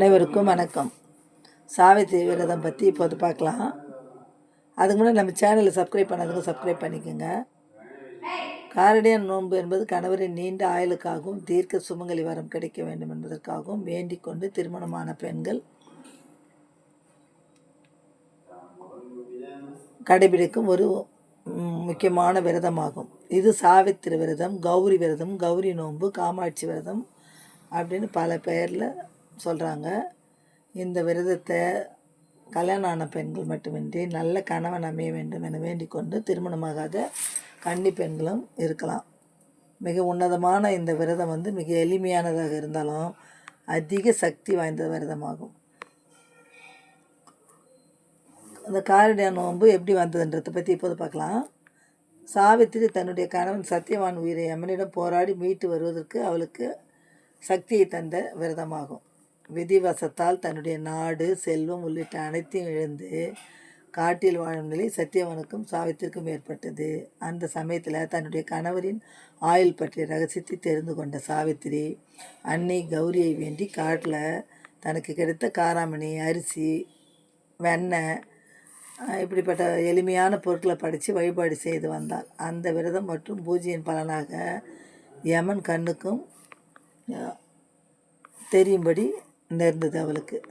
அனைவருக்கும் வணக்கம். சாவித்திரி விரதம் பற்றி இப்போது பார்க்கலாம். அதுக்கு முன்னாடி நம்ம சேனலை சப்ஸ்கிரைப் பண்ணதுக்கு சப்ஸ்கிரைப் பண்ணிக்கோங்க. காரடியான் நோன்பு என்பது கணவரின் நீண்ட ஆயுளுக்காகவும் தீர்க்க சுமங்கலி வரம் கிடைக்க வேண்டும் என்பதற்காகவும் வேண்டிக் கொண்டு திருமணமான பெண்கள் கடைபிடிக்கும் ஒரு முக்கியமான விரதமாகும். இது சாவித்திரி விரதம் கௌரி விரதம் கௌரி நோன்பு காமாட்சி விரதம் அப்படின்னு பல பெயரில் சொல்கிறாங்க இந்த விரதத்தை கல்யாணம் ஆன பெண்கள் மட்டுமின்றி நல்ல கணவன் அமைய வேண்டும் என வேண்டிக் கொண்டு திருமணமாகாத கன்னி பெண்களும் இருக்கலாம். மிக உன்னதமான இந்த விரதம் வந்து மிக எளிமையானதாக இருந்தாலும் அதிக சக்தி வாய்ந்த விரதமாகும். அந்த காரடியா நோன்பு எப்படி வந்ததுன்றதை பற்றி இப்போது பார்க்கலாம். சாவித்திரி தன்னுடைய கணவன் சத்தியவான் உயிரை அம்மனிடம் போராடி மீட்டு வருவதற்கு அவளுக்கு சக்தியை தந்த விரதமாகும். விதிவசத்தால் தன்னுடைய நாடு செல்வம் உள்ளிட்ட அனைத்தையும் இழந்து காட்டில் வாழும் நிலை சத்தியவனுக்கும் சாவித்திற்கும் ஏற்பட்டது. அந்த சமயத்தில் தன்னுடைய கணவரின் ஆயுள் பற்றிய ரகசியத்தை தெரிந்து கொண்ட சாவித்திரி அன்னை கௌரியை வேண்டி காட்டில் தனக்கு கிடைத்த காராமணி அரிசி வெண்ணெய் இப்படிப்பட்ட எளிமையான பொருட்களை படித்து வழிபாடு செய்து வந்தாள். அந்த விரதம் மற்றும் பூஜையின் பலனாக யமன் கண்ணுக்கும் தெரியும்படி நேர்ந்தது அவளுக்கு.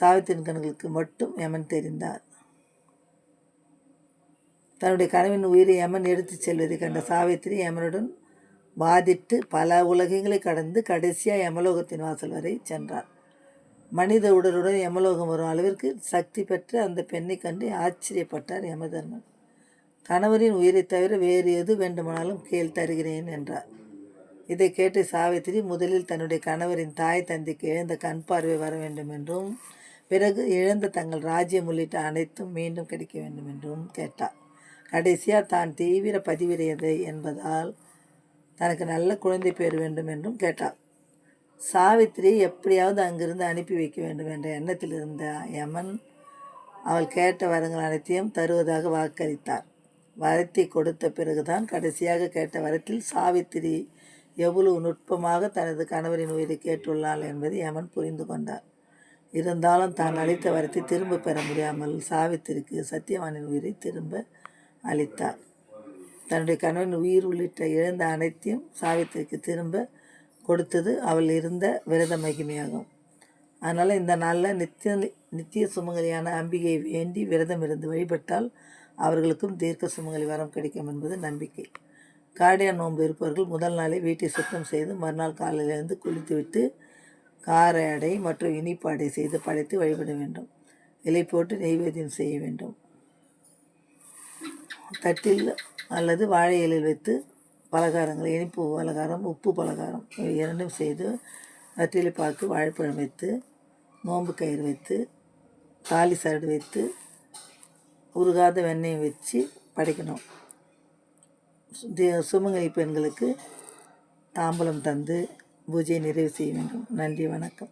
சாவித்திரின் கண்களுக்கு மட்டும் யமன் தெரிந்தார். தன்னுடைய கனவின் உயிரை யமன் எடுத்துச் செல்வதை கண்ட சாவித்திரி யமனுடன் வாதிட்டு பல உலகங்களை கடந்து கடைசியாக யமலோகத்தின் வாசல் வரை சென்றார் மனித உடலுடன் யமலோகம் வரும் அளவிற்கு சக்தி பெற்ற அந்த பெண்ணை கண்டு ஆச்சரியப்பட்டார் யமதர்மன். கணவரின் உயிரை தவிர வேறு எது வேண்டுமானாலும் கேள் தருகிறேன் என்றார். இதை கேட்டு சாவித்திரி முதலில் தன்னுடைய கணவரின் தாய் தந்தைக்கு எழுந்த கண் பார்வை வர வேண்டும் என்றும் பிறகு இழந்த தங்கள் ராஜ்யம் உள்ளிட்ட அனைத்தும் மீண்டும் கிடைக்க வேண்டும் என்றும் கேட்டார் கடைசியாக தான் தீவிர பதிவிரையதை என்பதால் தனக்கு நல்ல குழந்தை பேர் வேண்டும் என்றும் கேட்டாள். சாவித்திரி எப்படியாவது அங்கிருந்து அனுப்பி வைக்க வேண்டும் என்ற எண்ணத்தில் இருந்த யமன் அவள் கேட்ட வரங்கள் அனைத்தையும் தருவதாக வாக்களித்தார். வரத்தை கொடுத்த பிறகுதான் கடைசியாக கேட்ட வரத்தில் சாவித்திரி எவ்வளவு நுட்பமாக தனது கணவரின் உயிரை கேட்டுள்ளாள் என்பதை யமன் புரிந்து கொண்டார். இருந்தாலும் தான் அளித்த வரத்தை திரும்ப பெற முடியாமல் சாவித்திரிக்கு சத்தியவானின் உயிரை திரும்ப அளித்தார். தன்னுடைய கணவன் உயிர் உள்ளிட்ட இழந்த அனைத்தையும் சாவித்திரிக்கு திரும்ப கொடுத்தது அவள் இருந்த விரத மகிமையாகும். அதனால் இந்த நாளில் நித்திய நித்திய சுமங்கலியான அம்பிகையை வேண்டி விரதம் இருந்து வழிபட்டால் அவர்களுக்கும் தீர்க்க சுமங்கலி வரம் கிடைக்கும் என்பது நம்பிக்கை. காடியா நோன்பு இருப்பவர்கள் முதல் நாளே வீட்டை சுத்தம் செய்து மறுநாள் காலையிலிருந்து குளித்துவிட்டு கார அடை மற்றும் இனிப்பு அடை செய்து படைத்து வழிபட வேண்டும். இலை போட்டு நெய்வேத்தியம் செய்ய வேண்டும். தட்டில் அல்லது வாழை இலையில் வைத்து பலகாரங்கள் இனிப்பு பலகாரம் உப்பு பலகாரம் இவை இரண்டும் செய்து வற்றிலை பார்த்து வாழைப்பழம் வைத்து நோன்பு கயிறு வைத்து தாலி சரடு வைத்து உருகாத வெண்ணெயை வச்சு படைக்கணும். தி- பெண்களுக்கு தாம்பலம் தந்து பூஜையை நிறைவு செய்ய வேண்டும். நன்றி வணக்கம்.